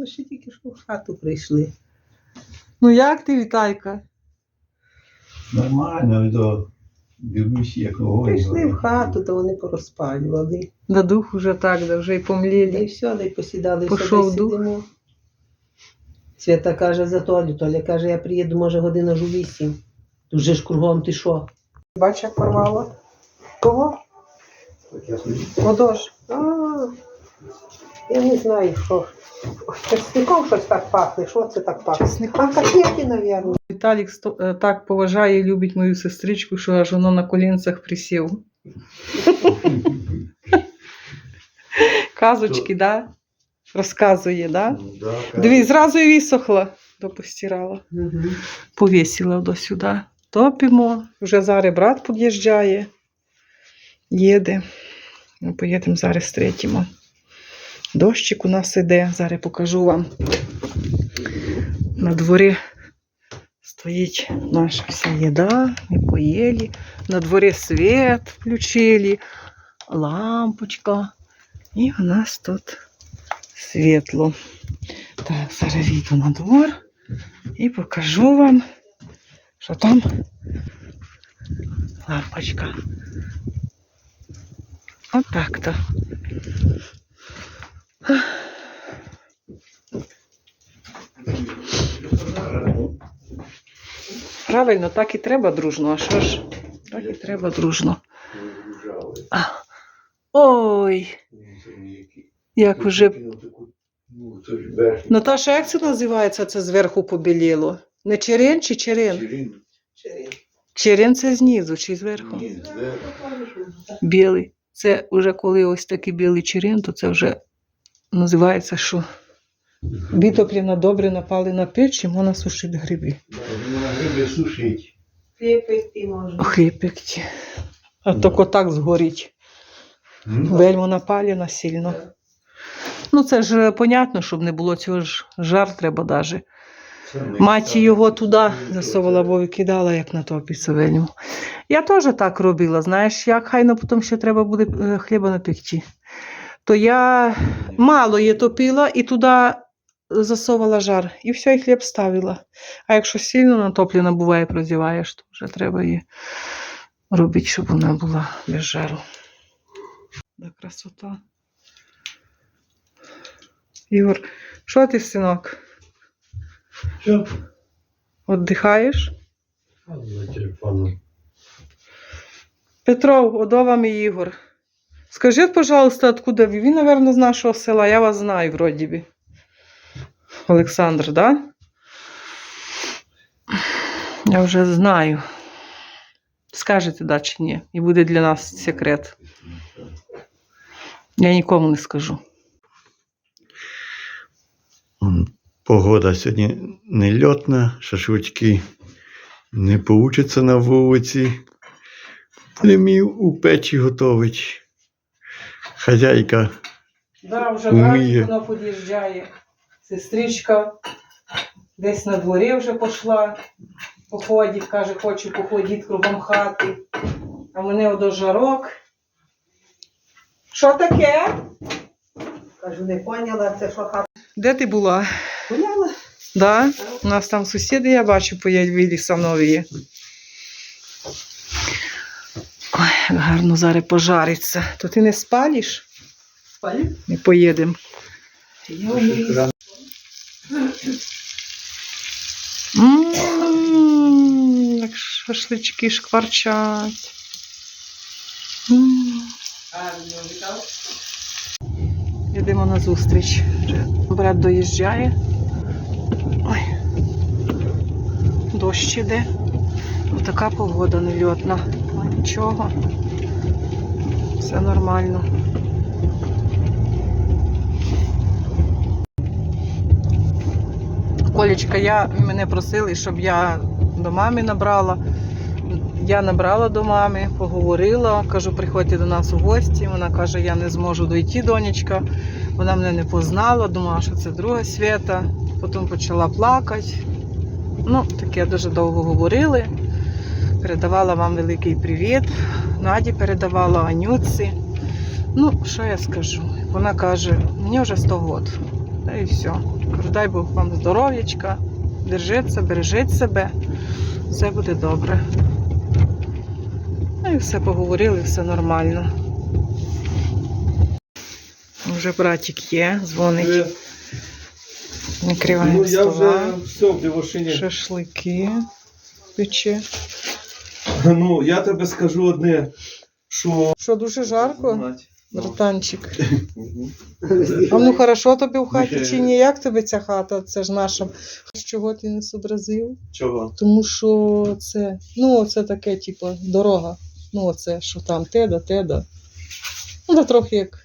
ми ще тільки що в хату прийшли. Ну як ти, Вітайка? Нормально, до дивлюсь, як огонь. Прийшли в хату, то вони порозпалювали. Да дух уже так, да вже й Та помліли. все, да й посідали, Пішов все, дух. сидимо. Свята каже за Толю, Толя каже, я приїду, може, година ж у вісім. Тут же ж кругом ти що? Бач, як порвало. Кого? Подож. А, я не знаю, що. Чесником щось так пахне. Що це так пахне? А котлети, мабуть. Віталік е, так поважає і любить мою сестричку, що аж воно на колінцях присів. Казочки, да? Розказує, да? Ну. Дивись, зразу і висохла, то постирала. Повісила до сюди. Топимо. Вже зараз брат під'їжджає. Їде. Поїдемо зараз третімо. Дощик у нас іде. Зараз покажу вам. На дворі стоїть наша вся їда. Ми поїли. На дворі світ включили, лампочка. І у нас тут світло. Так, зараз вийду на двор і покажу вам, що там лампочка. Отак-то. Правильно, так і треба дружно. А що ж? Так і треба дружно. Ой, як уже. Верхній. Наташа, як це називається? Це зверху побіліло? Не черен чи черен? Черен це знизу чи? Зверху. Білий. Це вже коли ось такий білий черен, то це вже називається, що витоплена добре напали на печ і можна сушити гриби. Вона гриби сушить. Пекти можна. Хипекті. А то так згорить. М? Вельмо напалена сильно. Ну це ж понятно, щоб не було цього ж жар треба даже. Це Маті його туди засовувала, бо викидала, як на топіться вельму. Я теж так робила, знаєш, як хайно потім ще треба буде е, хліба напекти. То я мало її топила і туди засовувала жар. І все, і хліб ставила. А якщо сильно натоплена буває, прозіваєш, то вже треба її робити, щоб вона була без жару. Да, красота. Ігор, що ти, синок? Що? Отдихаєш? Петров, одо вам і Ігор. Скажіть, пожалуйста, откуда ви? Ви, наверное, з нашого села. Я вас знаю, вроді би. Олександр, да? Я вже знаю. Скажете, да чи ні? І буде для нас секрет. Я нікому не скажу. Погода сьогодні не льотна, шашлички не получаться на вулиці. Будемо у печі готовить. Хазяйка Да, вже Вміє. вона під'їжджає. Сестричка десь на дворі вже пішла. Походить, каже, хочу походити кругом хати. А мене одо жарок. Що таке? Кажу, не поняла, це що хата. Де ти була? Гуляла? Да? У нас там сусіди, я бачу, появилися санові. Ой, як гарно зараз пожариться. То ти не спалиш? Спалю. Ми поїдемо. Як шашлички шкварчать. Йдемо на зустріч. Брат доїжджає. Ой. Дощ іде. Отака погода нельотна. Нічого. Все нормально. Колечка, я мене просили, щоб я до мами набрала. Я набрала до мами, поговорила, кажу, приходьте до нас у гості. Вона каже, я не зможу дойти, донечка. Вона мене не познала, думала, що це друга свята. Потім почала плакати. Ну, таке дуже довго говорили. Передавала вам великий привіт. Наді передавала Анюці. Ну, що я скажу? Вона каже, мені вже 100 років. Та і все. Кажу, дай Бог вам здоров'ячка, держіться, бережіть себе, все буде добре. Ну і все поговорили, все нормально. Вже братик є, дзвонить. Накриваємо Ну, я вже все в. Шашлики пече. Ну, я тебе скажу одне, що. Що дуже жарко, Знать. Ну. братанчик? Мгм. А ну хорошо тобі в хаті чи ні? Як тобі ця хата? Це ж наша. Чого ти не зобразив? Чого? Тому що це, ну, це таке, типу, дорога. Ну, оце, що там, теда, теда. Ну, це трохи як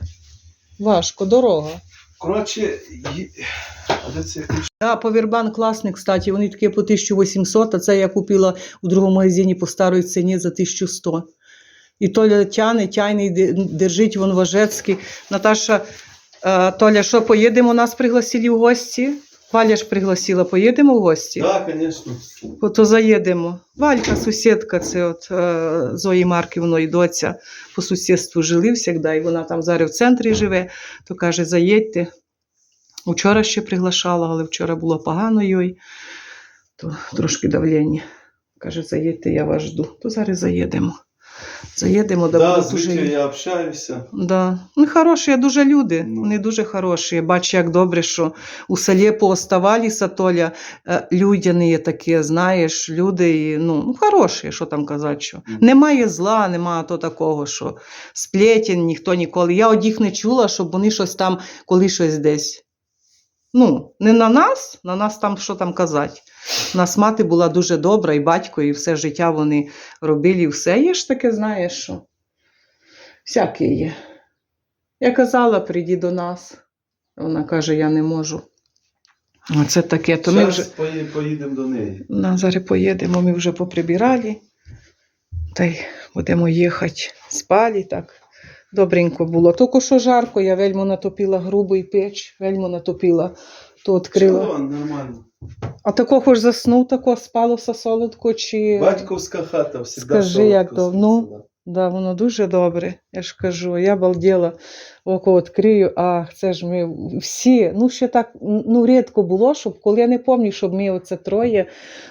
важко, дорога. Коротше, а це якийсь А, Powerbank класний, кстати, вони такі по 1800, а це я купила у другому магазині по старій ціні за 1100. І Толя тяне, тяне, держить вон Важецький. Наташа, е, Толя, що, поїдемо, нас пригласили в гості? Валя ж пригласила, поїдемо в гості? Так, звісно. То заїдемо. Валька, сусідка, це от е, Зої Марківної доця по сусідству жили завжди, і вона там зараз в центрі живе, то каже, заїдьте. Вчора ще приглашала, але вчора було погано їй, то трошки давлення. Каже, заїдьте, я вас жду. То зараз заїдемо. Заїдемо, да, Да, будуть з уже. Вітєю я общаюся. Да. Ну, хороші, дуже люди. Ну. Вони дуже хороші. Бачу, як добре, що у селі пооставалися, Толя, е, людяні такі, знаєш, люди, ну, ну, хороші, що там казати. Що. Немає зла, немає то такого, що сплетен ніхто ніколи. Я од їх не чула, щоб вони щось там, коли щось десь. Ну, не на нас, на нас там що там казати. У нас мати була дуже добра, і батько, і все життя вони робили, і все. Є ж таке, знаєш, що. Всяке є. Я казала, прийди до нас. Вона каже, я не можу. Оце таке. То ми вже поїдемо до неї. на зараз поїдемо, ми вже поприбирали. Та й будемо їхати спалі так. Добренько було. Тільки що жарко, я вельмо натопила грубий печ, вельмо натопила, то відкрила. Чого? Нормально. А такого ж заснув, тако спалося солодко, чи. Батьківська хата всі. Скажи, як давно? Да, воно дуже добре. Я ж кажу, я балділа, око відкрию, а це ж ми всі, ну ще так ну, рідко було, щоб коли я не пам'ятаю, щоб ми оце троє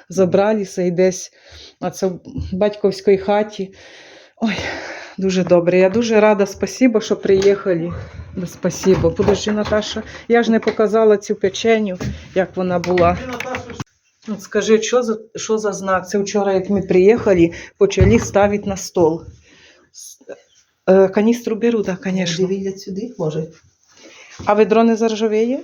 забралися і десь на це в батьківській хаті. Ой, дуже добре. Я дуже рада, спасибо, що приїхали. Спасибо. Подожди, Наташа, я ж не показала цю печеню, як вона була. От скажи, що за, що за знак? Це вчора, як ми приїхали, почали ставити на стол. Е, каністру беру, так, звісно. Дивіться сюди, може. А ведро не заржавіє?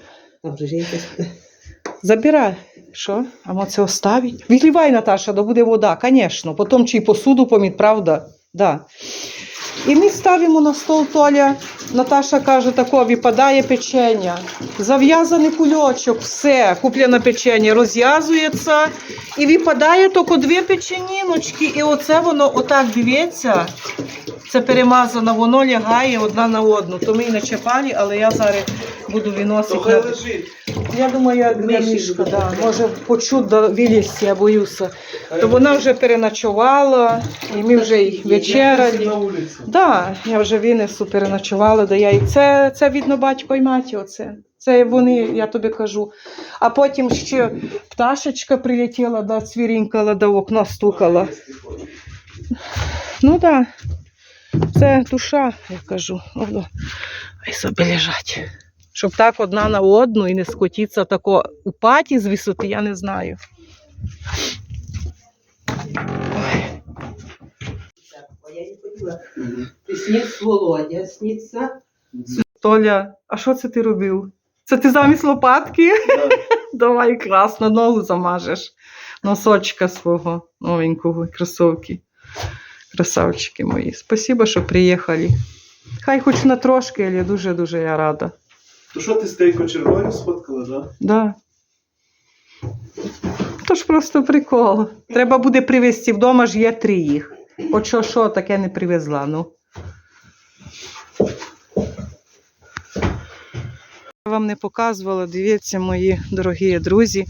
Забирай. Що? А мо це оставить? Відливай, Наташа, да буде вода, звісно. Потім чи посуду поміть, правда? Да. І ми ставимо на стол Толя. Наташа каже, тако, випадає печення. Зав'язаний кульочок, все, куплене печення розв'язується. І випадає тільки дві печеніночки. І оце воно отак дивиться. Це перемазано, воно лягає одна на одну. То ми і не чіпали, але я зараз буду виносити. Я думаю, як для мішка, да. може почуть до вилізти, я боюся. То вона вже переночувала, і ми вже й вечеряли. Да, я вже винесу, переночувала, да я і це, це видно батько і маті. Оце. Це вони, я тобі кажу. А потім ще пташечка прилетіла, да, цвірінькала, до окна стукала. Ну так, да. це душа, я кажу. Хай собі лежать. Щоб так одна на одну і не скотіться тако у паті з висоти, я не знаю. Я не хотіла. Ти сніг Володя, сніться. Толя, а що це ти робив? Це ти замість лопатки? Да. Давай класно, ногу замажеш. Носочка свого новенького, кросовки. Красавчики мої. Спасибо, що приїхали. Хай хоч на трошки, але дуже-дуже я рада. То що ти з тією сфоткала, сфоткала, да? Да. То ж просто прикол. Треба буде привезти вдома ж є три їх. От що, що таке не привезла, ну. Я вам не показувала, дивіться, мої дорогі друзі.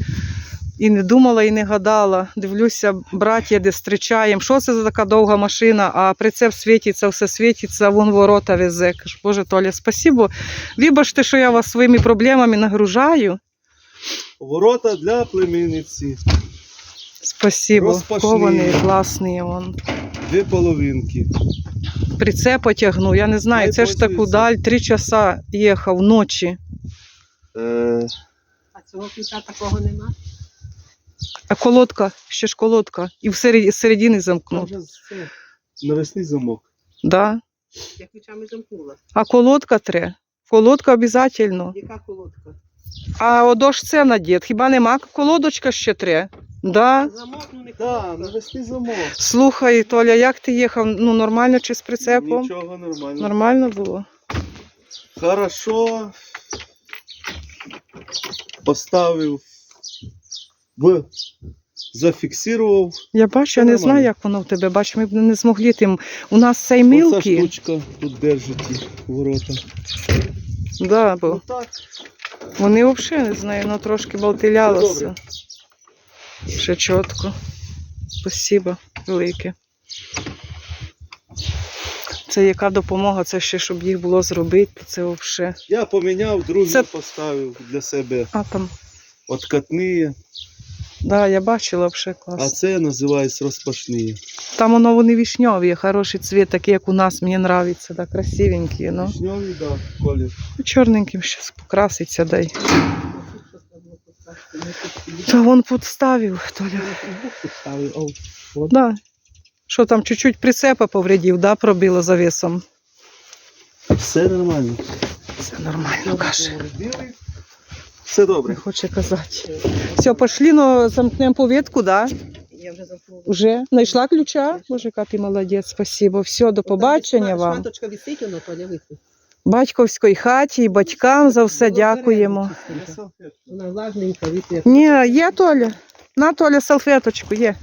І не думала, і не гадала. Дивлюся, браття, де зустрічаємо. Що це за така довга машина? А прицеп світиться, все світиться, вон ворота везе. Кажу, Боже Толя, спасибо. Вибачте, що я вас своїми проблемами нагружаю. Ворота для племінниці. Спасибо. Розпашні. Кований, класний он. Дві половинки. Прицеп потягнув, я не знаю, Хай це ж таку даль, три часа їхав ночі. Е, А цього ключа такого нема? А колодка, ще ж колодка. І всереді, середини там замкнув. навесний замок. Да. Я ключами замкнула. А колодка тре. Колодка обов'язково. Яка колодка? А одож це надіт. Хіба нема колодочка ще тре? Да. Замок, ну не колодка. навесний замок. Слухай, Толя, як ти їхав? Ну нормально чи з прицепом? Нічого нормально. Нормально було. Хорошо. Поставив. В. Зафіксував. Я бачу, я не знаю, як воно в тебе. Бачу, ми б не змогли тим. У нас цей Оця мілкий. штучка тут держить ворота. Да, бо Ну так. вони взагалі не знаю, воно трошки болтилялося. Ще чітко. Спасибо велике. Це яка допомога, це ще щоб їх було зробити, це взагалі. Я поміняв, другий Це- поставив для себе А там, откатні, да, я бачила взагалі а це називається розпашні. Там воно вони вишньові, хороший цвіт, такий, як у нас, мені подобається, да, красивенькі. Ну. Вишньовий, да, колір. Чорненьким зараз покраситься дай. Та вон підставив, Толя. Да. Що там, чуть-чуть прицепа повредив, да, пробило завісом. Все нормально. Все нормально, каже. Все добре. хоче казати. Все, пошли, ну, замкнемо повітку, да? Я вже замкнула. Уже знайшла ключа? Боже, яка ти молодець, спасибо. Все, до побачення вам. Шматочка висить, воно Толя висить. Батьківській хаті і батькам за все дякуємо. Вона влажненька, висить. Ні, є Толя. На Толя салфеточку, є.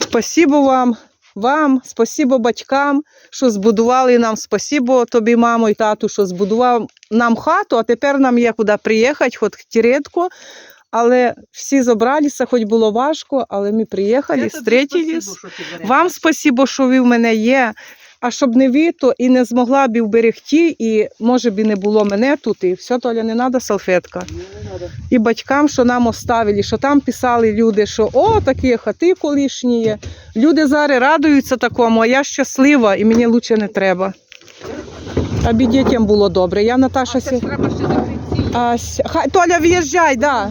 Спасибо вам, вам, спасибо батькам, що збудували нам. Спасибо тобі, мамо і тату, що збудував нам хату, а тепер нам є куди приїхати, хоч рідко. Але всі зібралися, хоч було важко, але ми приїхали, зустрілись. Вам спасибо, що ви в мене є. А щоб не ви, то і не змогла б і вберегти, і може б і не було мене тут, і все, Толя, не треба салфетка. І батькам, що нам оставили, що там писали люди, що о, такі хати колишні є. Люди зараз радуються такому, а я щаслива і мені лучше не треба. Аби дітям було добре. Я Наташа сі... треба ще закрити. а, Хай, Толя, в'їжджай, да.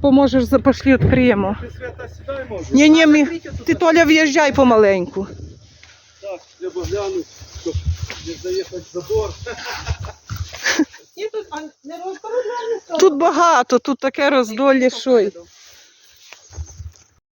Поможеш, за- пошли відкриємо. Ти свята сідай може? Ні, ні, ми... ти Толя в'їжджай помаленьку. Треба глянути, щоб не заїхати в забор. Тут а, не. Тут багато, тут таке роздолі, що й.